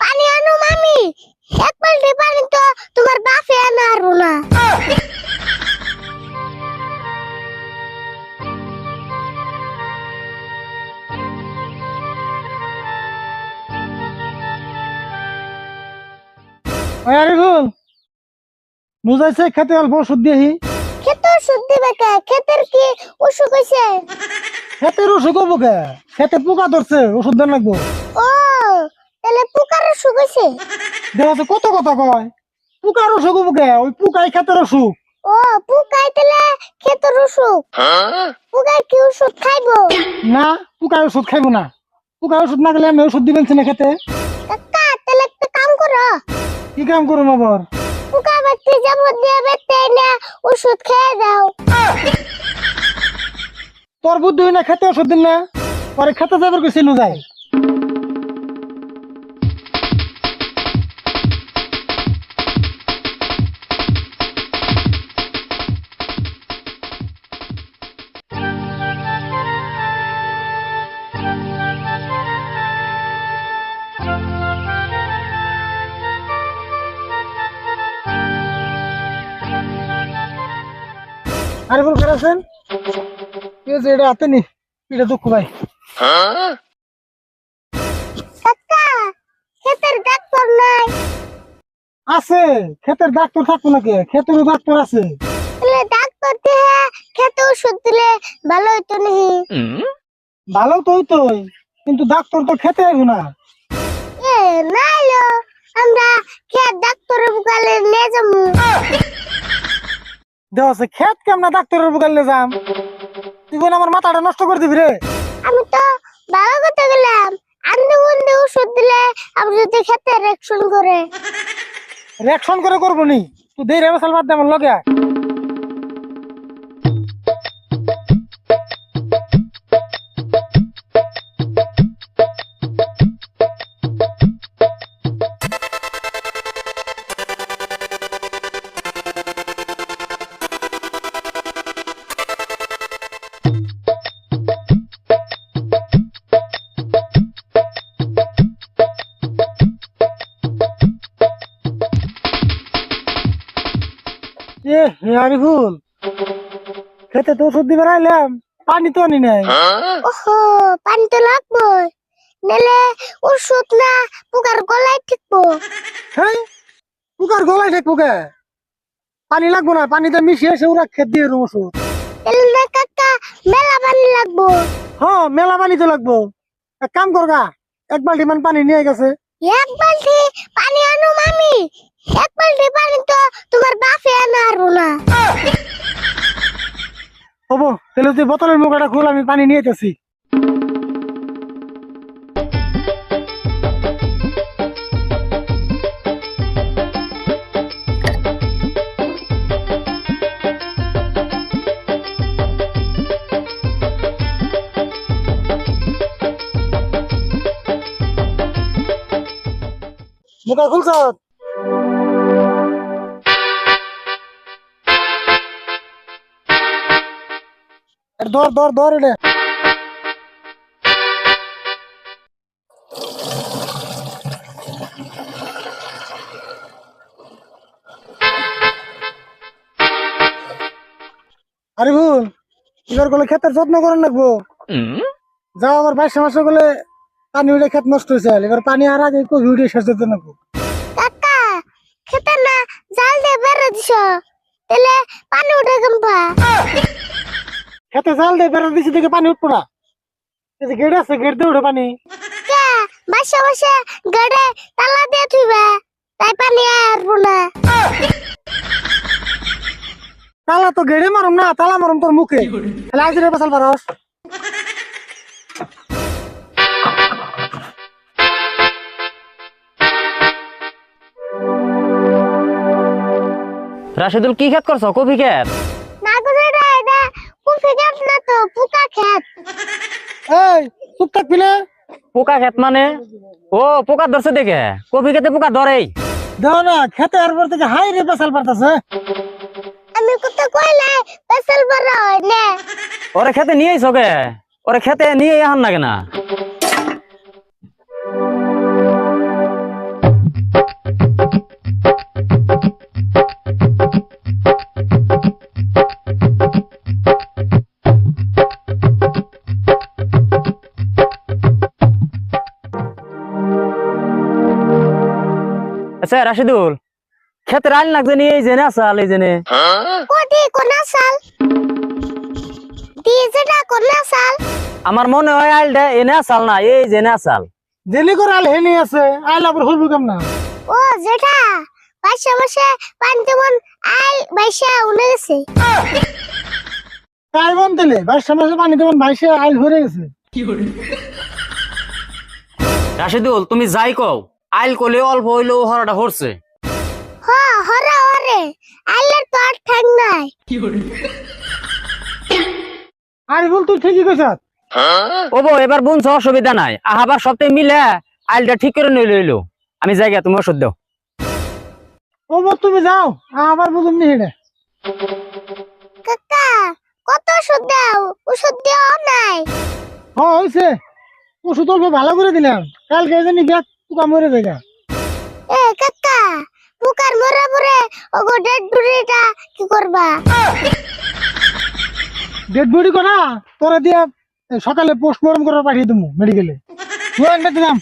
পানি আনো মামি। এক বালতি পানি তো তোমার বাপে আনা আরও না খেতে অল্প ওষুধ দিয়েহি খেতে ওষুধ দিবে কে? খেতের কি অসুখ হয়েছে খেতের ওষুধ করব কে? খেতে পোকা ধরছে ওষুধ দেন লাগবো। তাহলে পোকার অসুখ হয়েছে দেখা যাচ্ছে কত কথা কয়। পোকার ওষুধ বুকে ওই পোকাই খেতের অসুখ। ও পোকাই তাহলে খেতের অসুখ? পোকাই কি ওষুধ খাইবো? না পোকায় ওষুধ খাইবো না। পোকায় ওষুধ না গেলে আমি ওষুধ দিবেন না খেতে। কাকা তাহলে একটা কাম করো। কি কাম করুম আবার? পোকা বাচ্চা যাব দিয়ে বেতে না ওষুধ খেয়ে দাও। তোর বুদ্ধি না খেতে ওষুধ দিন না। পরে খেতে যাবার কইছি নুজাই আরে বল খারাপ আছেন? কি হয়েছে এটা হাতে নি এটা দুঃখ ভাই। খেতের ডাক্তার নাই। আছে ক্ষেতের ডাক্তার থাকব নাকি? ক্ষেতেরও ডাক্তার আছে। ডাক্তার দিয়ে খেতে ওষুধ দিলে ভালো হইতো নাকি? ভালো তো হইতোই কিন্তু ডাক্তার তো খেতে আইবো না। নাইলো। আমরা খেত ডাক্তারের বুকালে নিয়ে যাব। দেওয়া আছে খেত কেমন ডাক্তারের বুকাল যাম? তুই বোন আমার মাথাটা নষ্ট করে দিবি রে। আমি তো ভালো করতে গেলাম আন্দে বন্দে ওষুধ দিলে আমি যদি খেতে রেকশন করে। রিয়াকশন করে করব নি। তুই দেই রেবে সাল বাদ দে আমার লগে আয়। এ আরিফুল খেতে তো ওষুধ দিবে আইলাম পানি তো আনি নাই। ওহো পানি তো লাগবো নালে ওষুধ না পোকার গলায় ঠিকবো। হ্যাঁ পুকার গলায় ঠেক পুকে পানি লাগবো না পানিতে মিশিয়ে এসে ওরা খেত দিয়ে দেবো ওষুধ। তাহলে না কাকা মেলা পানি লাগবো। হ্যাঁ মেলা পানি তো লাগবো। এক কাম করগা এক বালতি মান পানি নিয়ে গেছে। এক বালতি পানি আনো মামি এক বালতি পানি তো, তোমার বাপে আনা আরও না। খুল, আমি পানি নিয়ে মুখা খুলছ? ধর ধর ধর এটা আরে ভুল এবার গেলে ক্ষেতের যত্ন করেন লাগবো। যাও আবার বাইশ মাসে গেলে পানি উঠে ক্ষেত নষ্ট হয়েছে। এবার পানি আর আগে কবি উঠে শেষ লাগবো কাকা খেতে না জাল দিয়ে বেড়ে দিছ। তাহলে পানি উঠে কেমবা খেতে জাল দিয়ে বেড়া দিছি থেকে পানি উঠবো না। এই গেট আছে গেট দিয়ে উঠে পানি। কে বাসা বাসা গাড়ে তালা দিয়ে থুইবা তাই পানি আরবো না। তালা তো গেড়ে মারুম না তালা মারুম তোর মুখে। তাহলে আজ রে পাশাল পারস। রাশেদুল কি খেত করছ? কফি খেত? পুকা খেত। এই চুপ থাকবি না পোকা খেত মানে? ও পোকা ধরছে দেখে। কপি খেতে পোকা ধরেই। দেও না খেতে আর পর থেকে হাই রে বেসাল পারতাছে। আমি কত কইলে বেসাল বড় হয় না। ওরে খেতে নিয়ে আইছো কে ওরে খেতে নিয়ে আহান না। কেনা আচ্ছা রাশিদুল ক্ষেতের আইল লাগছে নি এই জেনে আসাল এই জেনে কোটি কোন সাল ডিজেটা কোন সাল আমার মনে হয় আইলটা এনে আসাল না এই জেনে আসাল জেলি করে আল হেনি আছে আইল আবার হইব কেমন? না ও যেটা পাশে মাসে পান্তে মন আই বাইশা উনে গেছে। তাই বন তেলে বাইশে মাসে পানি তেমন বাইশে আইল ভরে গেছে। রাশিদুল তুমি যাই কও। আইল কলে অল্প হইলেও হরাটা হরছে। হ হরে হরে। আইলের তো আর ঠাং নাই। আই বল তুই ঠিকই কইছ। ও বউ এবার বুনছ অসুবিধা নাই। আহাবার সপ্তাহে মিলে আইলটা ঠিক করে নই লইলো আমি গিয়া তুমি ওষুধ দাও। ও বল তুমি যাও। আবার বুঝুম নি হেডে কাকা কত ওষুধ দাও? ওষুধ দেওয়া নাই। হ হইছে। ওষুধ অল্প ভালো করে দিলাম। কালকে জানি ব্যাগ তুকা মরে দেখা এ কাকা পোকার মরা পরে ওগো ডেড বডিটা কি করবা? ডেড বডি কোনা তোরা দিয়া সকালে পোস্টমর্টম করে পাঠিয়ে দেবো মেডিকেলে তুই একটা দিলাম